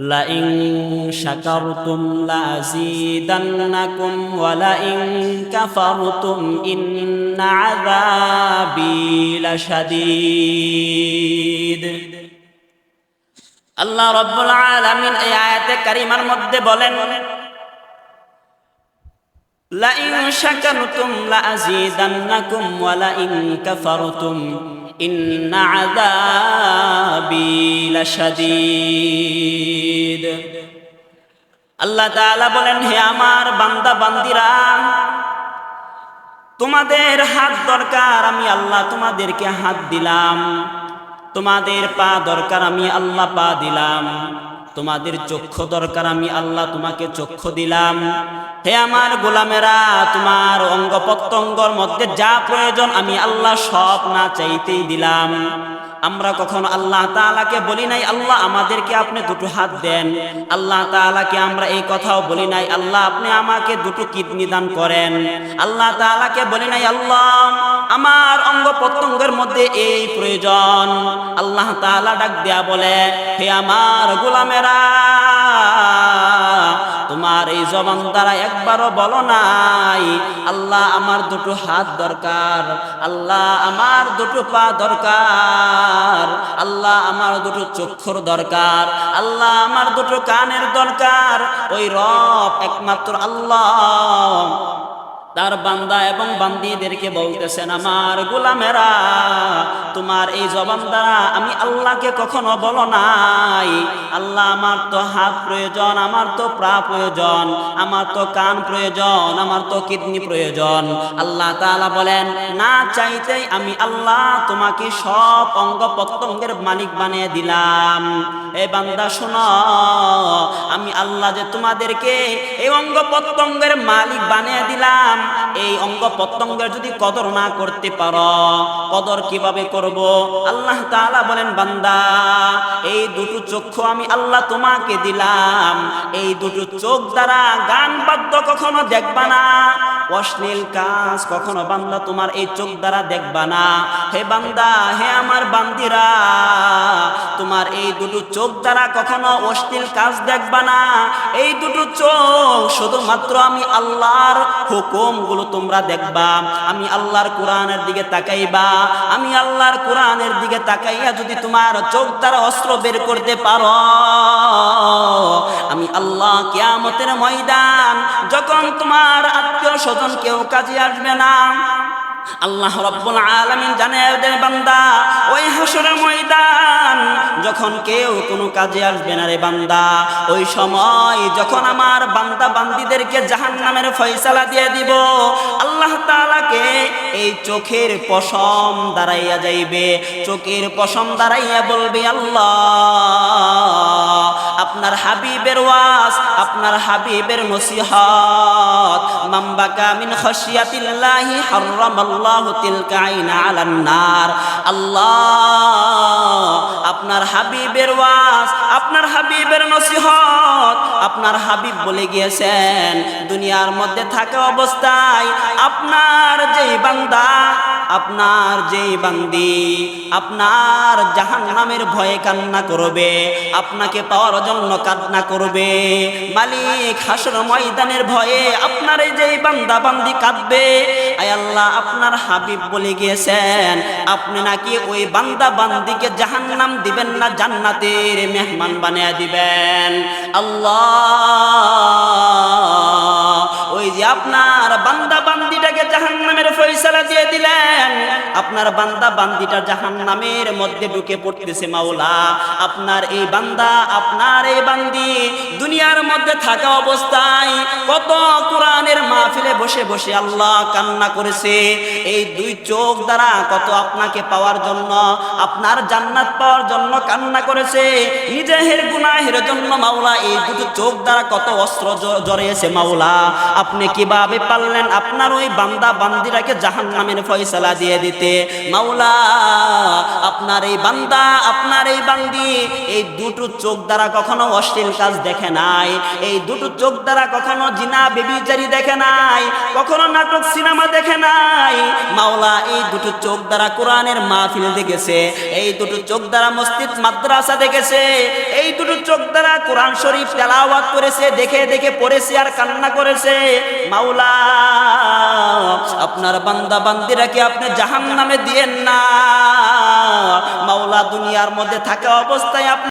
لئن شكرتم لأزيدنكم ولئن كفرتم إن عذابي لشديد আল্লাহ রব্বুল আলামিন এই আয়াতে কারিমার মধ্যে বলেন লাইন শাকারতুম লাযীদান্নাকুম ওয়া লাইন কাফারতুম ইন্না আযাবি লাশাদীদ আল্লাহ তাআলা বলেন, হে আমার বান্দা, বান্দিরা, তোমাদের হাত দরকার, আমি আল্লাহ তোমাদেরকে হাত দিলাম। তোমাদের পা দরকার, আমি আল্লাহ পা দিলাম। তোমাদের চক্ষু দরকার, আমি আল্লাহ তোমাকে চক্ষু দিলাম। হে আমার গোলামেরা, তোমার অঙ্গ প্রত্যঙ্গর মধ্যে যা প্রয়োজন, আমি আল্লাহ সব না চাইতেই দিলাম। আমরা কখনো আল্লাহ তাআলাকে বলি নাই, আল্লাহ, আমাদেরকে আপনি দুটো হাত দেন। আল্লাহ তাআলাকে আমরা এই কথাও বলি নাই, আল্লাহ, আপনি আমাকে দুটো কিডনি দান করেন। আল্লাহ তাআলাকে বলি নাই, আল্লাহ, আমার অঙ্গ প্রত্যঙ্গের মধ্যে এই প্রয়োজন। আল্লাহ তাআলা ডাক দেয়া বলে, হে আমার গোলামেরা তোমার এই জবান দ্বারা একবারও বলো নাই, আল্লাহ আমার দুটো হাত দরকার, আল্লাহ আমার দুটো পা দরকার, আল্লাহ আমার দুটো চক্ষুর দরকার, আল্লাহ আমার দুটো কানের দরকার, ওই রব একমাত্র আল্লাহ। তার বান্দা এবং বান্দিদেরকে বলতেছেন, আমার গোলামেরা, তোমার এই জবান দ্বারা আমি আল্লাহকে কখনো বলো নাই। আল্লাহ আমার তো হাত প্রয়োজন, আমার তো প্রা প্রয়োজন, আমার তো কান প্রয়োজন, আমার তো কিডনি প্রয়োজন। আল্লাহ তাআলা বলেন, না চাইতেই আমি আল্লাহ তোমাকে সব অঙ্গ প্রত্যঙ্গের মালিক বানিয়ে দিলাম। এই বান্দা, শোনো। আমি আল্লাহ যে তোমাদেরকে এই অঙ্গ প্রত্যঙ্গের মালিক বানিয়ে দিলাম, এই অঙ্গ প্রত্যঙ্গের যদি কদর না করতে পারো, কদর কীভাবে করব? আল্লাহ তাআলা বলেন, বান্দা, এই দুটো চক্ষু আমি আল্লাহ তোমাকে দিলাম। এই দুটো চোখ দ্বারা গান বাদ্য কখনো দেখবা না। অশ্লীল কাজ কখনো বান্দা তোমার এই চোখ দ্বারা দেখবা না। হে বান্দা, হে আমার বান্দিরা তোমার এই দুটো চোখ দ্বারা কখনো অশ্লীল কাজ দেখবা না। এই দুটো চোখ শুধুমাত্র আমি আল্লাহর হুকুমগুলো তোমরা দেখবা। আমি আল্লাহর কোরআনের দিকে তাকাইবা। আমি আল্লাহর কোরআনের দিকে তাকাইয়া যদি তোমার চোখ দ্বারা অস্ত্র বের করতে পারো। আমি আল্লাহ কেয়ামতের ময়দান, যখন তোমার আত্মীয় স্বজন কেউ কাজে আসবে না। আল্লাহ রব্বুল আলামিন জানে বান্দা, ওই হাসরের ময়দান যখন কেউ কোনো কাজে আসবে না রে বান্দা, ওই সময় যখন আমার বান্দা বান্দিদেরকে জাহান্নামের ফয়সালা দিয়ে দিব, আল্লাহ তালাকে এই চোখের পশম দাঁড়াইয়া যাইবে। চোখের পশম দাঁড়াইয়া বলবে, আল্লাহ, আপনার হাবিবের ওয়াজ, আপনার হাবিবের নসিহত, মাম্বাকা মিন খশিয়াতিল্লাহি হারামাল্লাহু তিলকা আইনা আলান নার। আল্লাহ আপনার হাবিবের ওয়াজ, আপনার হাবিবের নসিহত। আপনার হাবিব বলে গিয়েছেন, দুনিয়ার মধ্যে থাকা অবস্থায় আপনার যেই বান্দা, আপনার যেই বান্দি, আপনার জাহান নামের ভয়ে কান্না করবে, আপনাকে পাওয়ার জন্য কান্না করবে। মালিক হাসর ময়দানের ভয়ে আপনার যেই বান্দা বান্দি কাঁদবে। আল্লাহ, আপনার হাবিব বলে গিয়েছেন, আপনি নাকি ওই বান্দা বান্দিকে জাহান নাম দিবেন না জান্নাতের মেহমান বানিয়ে দিবেন। আল্লাহ ওই যে আপনার বান্দা বান্দিটাকে জাহান নামের ফয়সালা দিয়ে দিলেন। আপনার বান্দা বান্দিটা জাহান নামের মধ্যে ঢুকে পড়তেছে মাওলা। আপনার এই বান্দা, আপনার এই বান্দি দুনিয়ার মধ্যে থাকা অবস্থায় কত কোরআনের মাহফিলে বসে বসে আল্লাহ কান্না করেছে। এই দুই চোখ দ্বারা কত আপনাকে পাওয়ার জন্য, আপনার জান্নাত পাওয়ার জন্য কান্না করেছে। নিজের গুনাহের জন্য মাওলা, এই দুটো চোখ দ্বারা কত অস্ত্র জড়িয়েছে মাওলা। আপনি কীভাবে পারলেন আপনার ওই বান্দা বান্দিরাকে জাহান জাহান্নামের ফয়সালা দিয়ে দিতে? মাওলা, আপনার এই বান্দা, আপনার এই বান্দি, এই দুটো চোখ দ্বারা কখনো অশ্লীল কাজ দেখে নাই, এই দুটো চোখ দ্বারা কখনো জিনা বেবিচারি দেখে নাই, কখনো নাটক, সিনেমা দেখে নাই। মাওলা, এই দুটো চোখ দ্বারা কোরআনের মাহফিল দেখেছে, এই দুটো চোখ দ্বারা মসজিদ, মাদ্রাসা দেখেছে, এই দুটো চোখ দ্বারা কোরআন শরীফ তেলাওয়াত করেছে, দেখে দেখে পড়েছে আর কান্না করেছে। মাওলা, আপনার বান্দা বান্দিরাকে আপনি জাহান নামে দিয়েন না? মাওলা, দুনিয়ার মধ্যে থাকা অবস্থায় আপনি